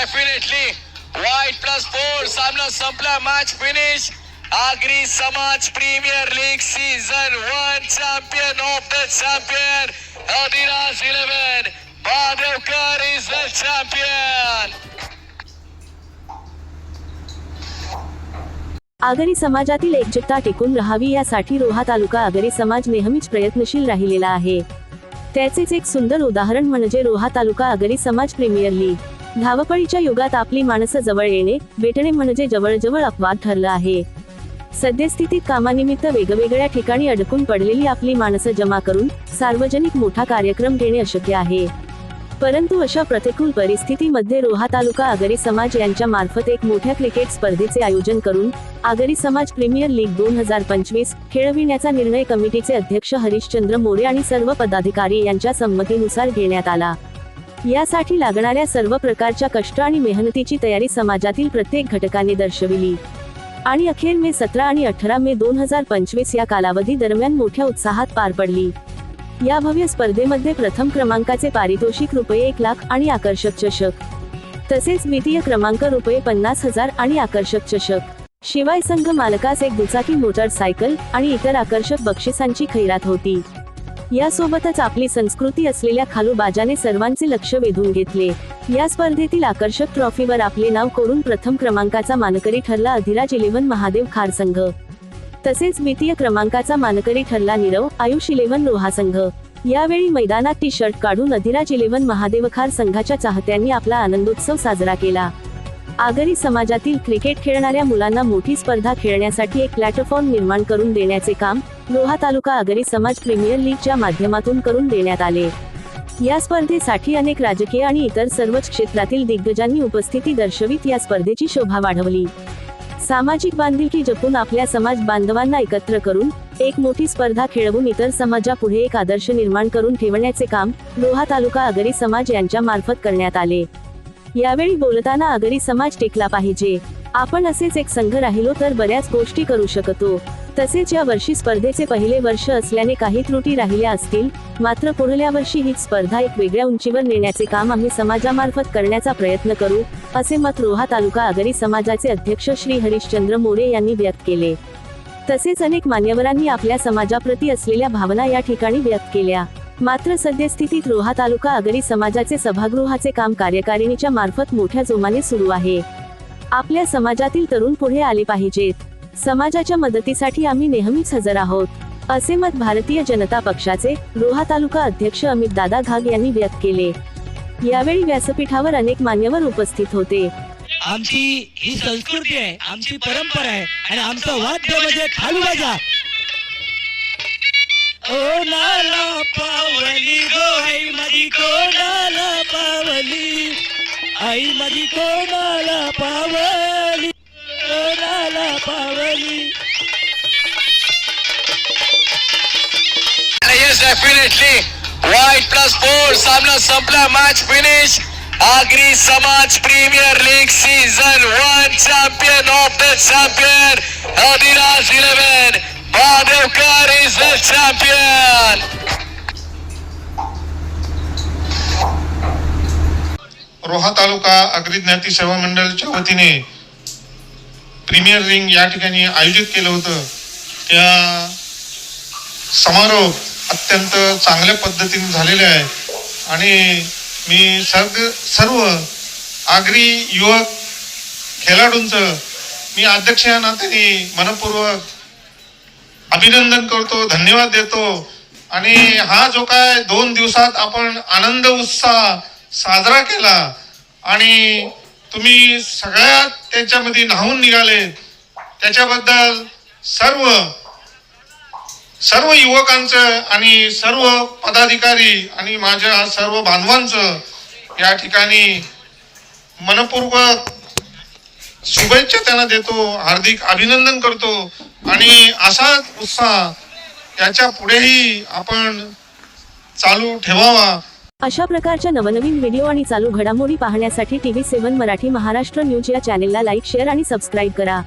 Definitely white plus four सामना संपला match finish Agri Samaj premier league season one champion of the champion Adhiraj eleven Mahadevkar is the champion Agri समाजातील एकजुटता टिकून राहावी यासाठी रोहा तालुका आगरी समाज नेहमीच प्रयत्नशील राहिलेला आहे. त्याचेच एक सुंदर उदाहरण म्हणजे रोहा तालुका आगरी समाज प्रीमियर लीग धावपळीच्या युगात आपली माणसं जवळ येणे भेटणे म्हणजे जवळजवळ अपवाद ठरलं आहे. सद्यस्थितीत कामानिमित्त वेगवेगळ्या ठिकाणी अडकून पडलेली आपली माणसं जमा करून सार्वजनिक मोठा कार्यक्रम घेणे अशक्य आहे. परंतु अशा प्रतिकूल परिस्थितीमध्ये रोहा तालुका आगरी समाज यांच्या मार्फत एक मोठ्या क्रिकेट स्पर्धेचे आयोजन करून आगरी समाज प्रीमियर लीग दोन हजार पंचवीस खेळविण्याचा निर्णय कमिटीचे अध्यक्ष हरिश्चंद्र मोरे आणि सर्व पदाधिकारी यांच्या संमतीनुसार घेण्यात आला. यासाठी लागणाऱ्या सर्व प्रकारच्या कष्ट आणि मेहनतीची तयारी समाजातील प्रत्येक घटकाने दर्शविली. आणि अखेर मे सतरा आणि अठरा मे दोन हजार पंचवीस या कालावधी दरम्यान मोठ्या उत्साहात पार पडली. या भव्य स्पर्धेमध्ये प्रथम क्रमांकाचे पारितोषिक रुपये एक लाख आणि आकर्षक चषक. तसेच द्वितीय क्रमांक रुपये पन्नास हजार आणि आकर्षक चषक. शिवाय संघ मालकास एक दुचाकी मोटरसायकल आणि इतर आकर्षक बक्षिसांची खैरात होती. यासोबतच आपली संस्कृती असलेल्या खालूबाजाने सर्वांचे लक्ष वेधून घेतले. या स्पर्धेतील आकर्षक ट्रॉफीवर आपले नाव कोरून प्रथम क्रमांकाचा मानकरी ठरला अधिराज इलेव्हन महादेव खार संघ. तसेच द्वितीय क्रमांकाचा मानकरी ठरला निरव आयुष इलेव्हन रोहा संघ. यावेळी मैदानात टी शर्ट काढून अधिराज इलेव्हन महादेवखार संघाच्या चाहत्यांनी आपला आनंदोत्सव साजरा केला. आगरी समाजातील क्रिकेट खेळणाऱ्या मुलांना मोठी स्पर्धा खेळण्यासाठी एक प्लॅटफॉर्म निर्माण करून देण्याचे काम लोहा तालुका आगरी समाज प्रीमियर लीगच्या माध्यमातून करून देण्यात आले. या स्पर्धेसाठी अनेक राजकीय आणि इतर सर्वच क्षेत्रातील दिग्गजांनी उपस्थिती दर्शवित या स्पर्धेची शोभा वाढवली. सामाजिक बांधिलकी जपून आपल्या समाज बांधवांना एकत्र करून एक मोठी स्पर्धा खेळवून इतर समाजापुढे एक आदर्श निर्माण करून ठेवण्याचे काम लोहा तालुका आगरी समाज यांच्या मार्फत करण्यात आले. यावेळी बोलताना आगरी समाज टिकला पाहिजे. आपण असेच एक संघ राहिलो तर बऱ्याच गोष्टी करू शकतो. तसेच या वर्षी स्पर्धेचे पहिले वर्ष असल्याने काही त्रुटी राहिल्या असतील मात्र पुढल्या वर्षी ही स्पर्धा एक वेगळ्या उंचीवर नेण्याचे काम आम्ही समाजामार्फत करण्याचा प्रयत्न करू असे मत रोहा तालुका आगरी समाजाचे अध्यक्ष श्री हरिश्चंद्र मोरे यांनी व्यक्त केले. तसेच अनेक मान्यवरांनी आपल्या समाजाप्रती असलेल्या भावना या ठिकाणी व्यक्त केल्या. मात्र सद्यस्थितीत रोहा तालुका आगरी समाजाचे सभागृहाचे काम कार्यकारिणीच्या मार्फत मोठ्या जोमाने सुरू आहे. आपल्या समाजातील तरुण पुढे आले पाहिजेत. समाजाच्या मदतीसाठी आम्ही नेहमीच हजर आहोत. असे मत भारतीय जनता पक्षाचे रोहा तालुका अध्यक्ष अमित दादा घाग यांनी व्यक्त केले. यावेळी व्यासपीठावर अनेक मान्यवर उपस्थित होते. आमची ही संस्कृती आहे आमची परंपरा आहे आणि आमचं वाद्य म्हणजे बाजा ओ नाला पावली गो आई मधी कोणाला पावली आई मधी कोणाला पावली कोणाला पावली yes definitely wide plus four सामना संपला match finish Agri Samaj premier league season one champion of the champion Adhiraj eleven Mahadevkar champion! Roha तालुका अग्री ज्ञाती सेवा मंडळच्या वतीने प्रीमियर रिंग या ठिकाणी आयोजित केलं होतं त्या समारोप अत्यंत चांगल्या पद्धतीने झालेले आहे आणि मी सर्व सर्व आगरी युवक खेळाडूंचं मी अध्यक्ष या नात्याने मनपूर्वक अभिनंदन करतो धन्यवाद देतो. आणि हा जो काय दोन दिवसात आपण आनंद उत्साह साजरा केला आणि तुम्ही सगळ्यात त्याच्यामध्ये न्हावून निघाले त्याच्याबद्दल सर्व सर्व युवकांचं आणि सर्व पदाधिकारी आणि माझ्या सर्व बांधवांचं या ठिकाणी मनपूर्वक शुभेच्छा त्यांना देतो हार्दिक अभिनंदन करतो. आणि असाच उत्साह याच्या पुढेही आपण चालू ठेवावा. अशा प्रकारच्या नवनवीन व्हिडिओ आणि चालू घडामोडी पाहण्यासाठी TV seven Marathi Maharashtra news या चॅनेलला लाईक शेअर आणि सबस्क्राईब करा.